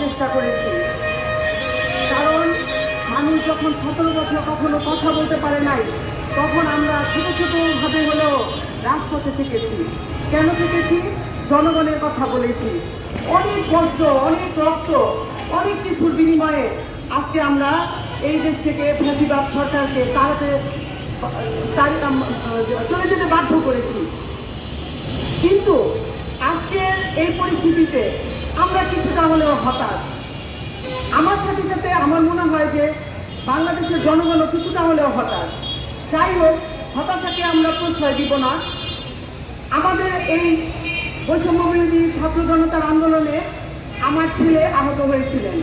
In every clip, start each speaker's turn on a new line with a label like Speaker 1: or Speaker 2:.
Speaker 1: চেষ্টা করেছি। কারণ মানুষ যখন সতেরো কখনো কথা বলতে পারে নাই, তখন আমরা ছোট ছোট ভাবে হলেও রাজপথে থেকেছি। কেন থেকেছি? জনগণের কথা বলেছি। অনেক কষ্ট অনেক রক্ত, অনেক কিছুর বিনিময়ে আজকে আমরা এই দেশ থেকে ফ্যাসিবাদ সরকারকে তাড়াতে চলে যেতে বাধ্য করেছি। কিন্তু আজকের এই পরিস্থিতিতে আমরা কিছুটা হলেও হতাশ। আমার সাথে সাথে আমার মনে হয় যে বাংলাদেশের জনগণও কিছুটা হলেও হতাশ। যাই হোক, হতাশাকে আমরা প্রশ্রয় দিব না। আমাদের এই বৈষম্য বিরোধী ছাত্র জনতার আন্দোলনে আমার ছেলে আহত হয়েছিলেন।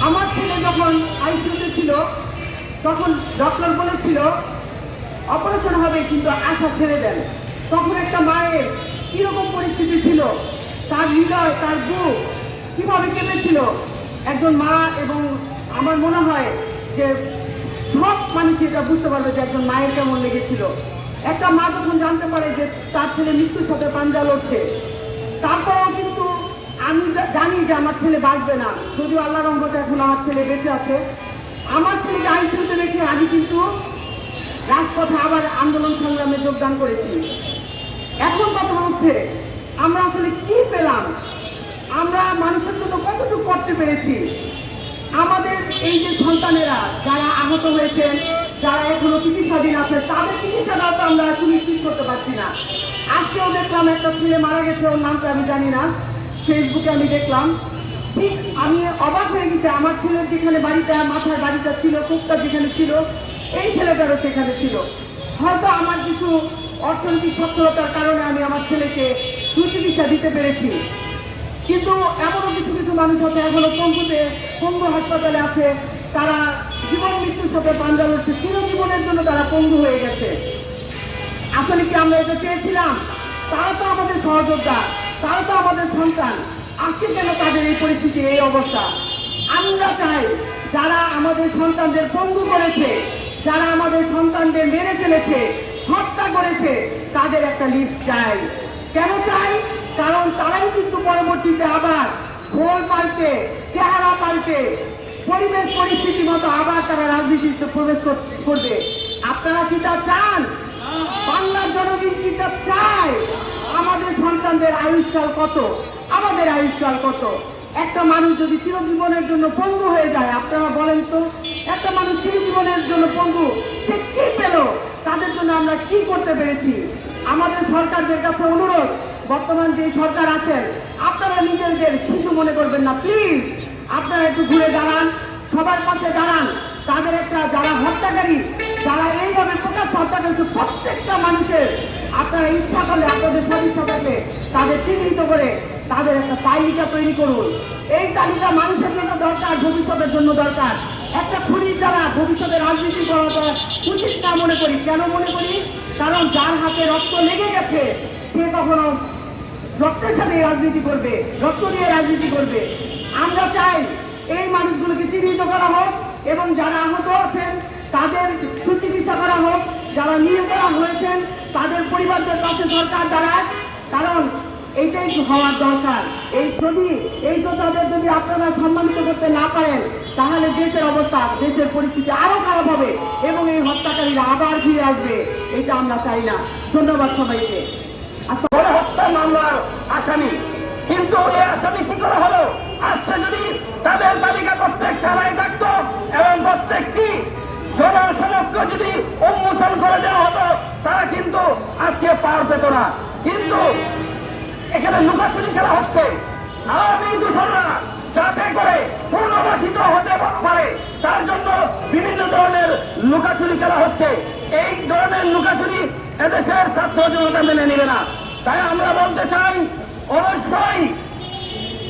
Speaker 1: আমার ছেলে যখন আইসিউতে ছিল, তখন ডক্টর বলেছিল অপারেশন হবে কিন্তু আশা ছেড়ে দেন। তখন একটা মায়ের কীরকম পরিস্থিতি ছিল? তার হৃদয়, তার বুক কীভাবে কেঁপেছিল? একজন মা এবং আমার মনে হয় যে সব মানুষ এটা বুঝতে পারবে যে একজন মায়ের কেমন লেগেছিল। একটা মা যখন জানতে পারে যে তার ছেলে মৃত্যুর সাথে পাঞ্জা লড়ছে, তারপরেও কিন্তু আমি জানি যে আমার ছেলে বাঁচবে না। যদিও আল্লাহ রহমতে এখন আমার ছেলে বেঁচে আছে। আমার ছেলেকে আইসিউতে রেখে আমি কিন্তু রাজপথে আবার আন্দোলন সংগ্রামে যোগদান করেছি। এখন কথা হচ্ছে আমরা আসলে কি পেলাম? আমরা মানুষের জন্য কতটুকু করতে পেরেছি? আমাদের এই যে সন্তানেরা যারা আহত হয়েছেন যারা এখনও চিকিৎসাধীন আছে, তাদের চিকিৎসাটাও তো আমরা সুনিশ্চিত করতে পারছি না। আজকেও দেখলাম একটা ছেলে মারা গেছে, ওর নামটা আমি জানি না। ফেসবুকে আমি দেখলাম। ঠিক আমি অবাক হয়ে গেছি, আমার ছেলের যেখানে বাড়িটা, মাথার বাড়িটা ছিল, কোকটা যেখানে ছিল, এই ছেলেটারও সেখানে ছিল। হয়তো আমার কিছু অর্থনৈতিক সচ্ছলতার কারণে আমি আমার ছেলেকে সুচিকিৎসা দিতে পেরেছি। কিন্তু এমনও কিছু কিছু মানুষ আছে, এখনও পঙ্গুতে পঙ্গু হাসপাতালে আছে। তারা জীবন মৃত্যুর সাথে পাঞ্জা লড়ছে, চিরজীবনের জন্য তারা পঙ্গু হয়ে গেছে। আসলে কি আমরা এটা চেয়েছিলাম? তারা তো আমাদের সহযোদ্ধা, তারা তো আমাদের সন্তান। আজকে কেন তাদের এই পরিস্থিতি, এই অবস্থা? আমরা চাই যারা আমাদের সন্তানদের পঙ্গু করেছে, যারা আমাদের সন্তানদের মেরে ফেলেছে, হত্যা করেছে, তাদের একটা লিস্ট চাই। কেন চাই? কারণ তারাই কিন্তু পরবর্তীতে আবার ভোল পাল্টে, চেহারা পাল্টে, পরিবেশ পরিস্থিতি মতো আবার তারা রাজনীতিতে প্রবেশ কর- করবে। আপনারা কি তা চান? বাংলার জনগণ কি তা চায়? আমাদের সন্তানদের আয়ুষ্কাল কত? আমাদের আয়ুষ্কাল কত? একটা মানুষ যদি চিরজীবনের জন্য পঙ্গু হয়ে যায়, আপনারা বলেন তো, একটা মানুষ চিরজীবনের জন্য পঙ্গু, সে কি পেল? তাদের জন্য আমরা কি করতে পেরেছি? আমাদের সরকারদের কাছে অনুরোধ বর্তমান যে সরকার আছেন, আপনারা নিজেদের শিশু মনে করবেন না প্লিজ আপনারা একটু ঘুরে দাঁড়ান, সবার পাশে দাঁড়ান। তাদের একটা যারা হত্যাকারী, যারা এইভাবে প্রকাশ হত্যা করেছে, প্রত্যেকটা মানুষের আপনারা ইচ্ছা করলে আপনাদের সদিচ্ছা থাকলে তাদের চিহ্নিত করে তাদের একটা তালিকা তৈরি করুন। এই তালিকা মানুষের জন্য দরকার, ভবিষ্যতের জন্য দরকার। একটা খুনির দ্বারা ভবিষ্যতে রাজনীতি করাটা উচিত না মনে করি। কেন মনে করি? কারণ যার হাতে রক্ত লেগে গেছে, সে কখনো রক্তের সাথে রাজনীতি করবে, রক্ত নিয়ে রাজনীতি করবে। আমরা চাই এই মানুষগুলোকে চিহ্নিত করা হোক এবং যারা আহত আছেন, তাদের সুচিকিৎসা করা হোক, যারা করা হয়েছেন, তাদের পরিবারদের পাশে সরকার দাঁড়ায় কারণ এইটাই হওয়ার দরকার। এই যদি, এই তাদের যদি আপনারা সম্মানিত করতে না পারেন, তাহলে দেশের অবস্থা, দেশের পরিস্থিতি আরও খারাপ হবে এবং এই হত্যাকারীরা আবার ফিরে আসবে, এটা আমরা চাই না। ধন্যবাদ সবাইকে।
Speaker 2: হত্যা মামলার আসামি। কিন্তু এই আসামি কি করে হলো? আজকে যদি তাদের তালিকা প্রত্যেক থানায় থাকতো, এবং প্রত্যেকটি জনসমক্ষে যদি উন্মোচন করে দেওয়া হতো, তারা কিন্তু আজকে পার পেত না। কিন্তু এখানে লুকাচুরি খেলা হচ্ছে। আওয়ামী দূষণরা যাতে করে পুনর্বাসিত হতে পারে, তার জন্য বিভিন্ন ধরনের লুকাচুরি খেলা হচ্ছে। এই ধরনের লুকাচুরি এদেশের ছাত্র জনতা মেনে নেবে না। তাই আমরা বলতে চাই, অবশ্যই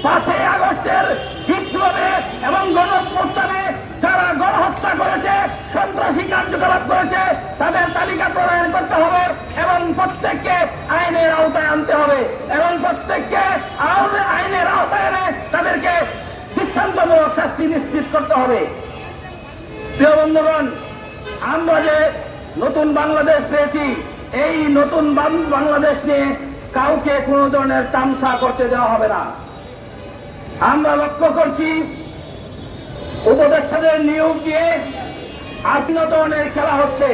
Speaker 2: পাঁচই আগস্টের বিপ্লবে এবং গণপ্রত্যানে যারা গণহত্যা করেছে, সন্ত্রাসী কার্যকলাপ করেছে, তাদের তালিকা প্রণয়ন করতে হবে এবং প্রত্যেককে আইনের আওতায় আনতে হবে এবং প্রত্যেককে আইনে- আইনের আওতায় এনে তাদেরকে দৃষ্টান্তমূলক শাস্তি নিশ্চিত করতে হবে। প্রিয় বন্ধুগণ, আমরা যে নতুন বাংলাদেশ পেয়েছি এই নতুন বাংলাদেশ নিয়ে কাউকে কোনো ধরনের তামসা করতে দেওয়া হবে না। আমরা লক্ষ্য করছি, উপদেষ্টাদের নিয়োগ দিয়ে আত্মীয় ধরনের খেলা হচ্ছে।